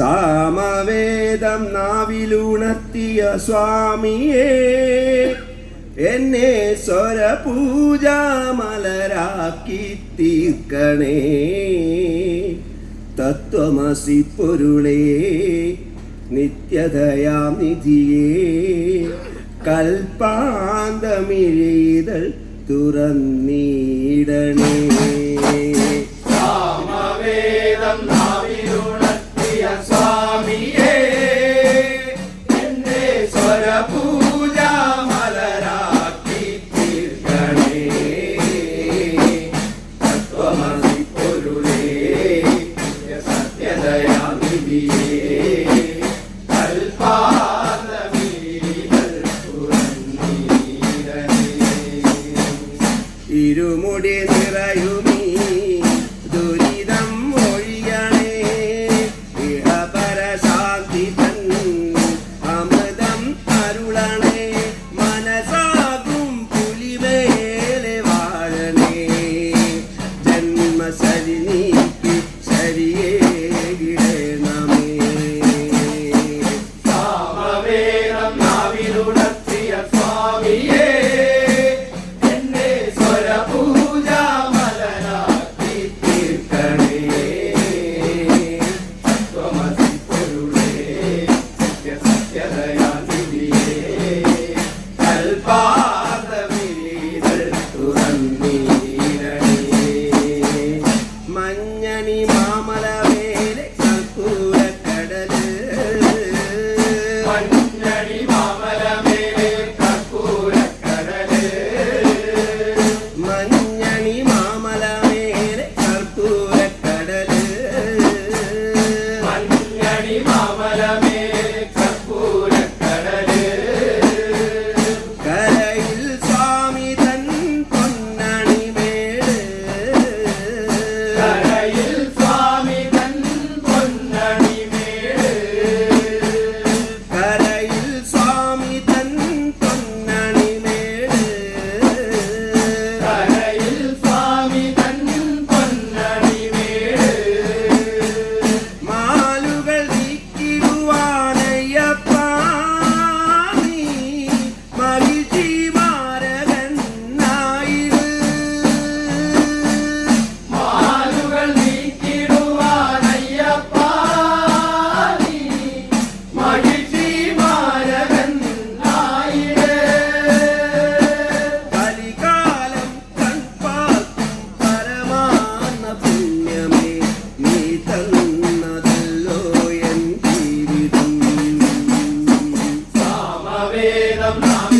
സാമവേദം നാവിലുണർത്തിയ സ്വാമിയേ എന്നെ സ്വരപൂജ മലരാക്കി തീർക്കണേ തത്വമസി പൊരുളേ നിത്യതയാം നിധിയേ കൽപ്പാന്തമിഴീതൾ തുറന്നീടണേ. സാമവേദം I'm not.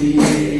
Yeah.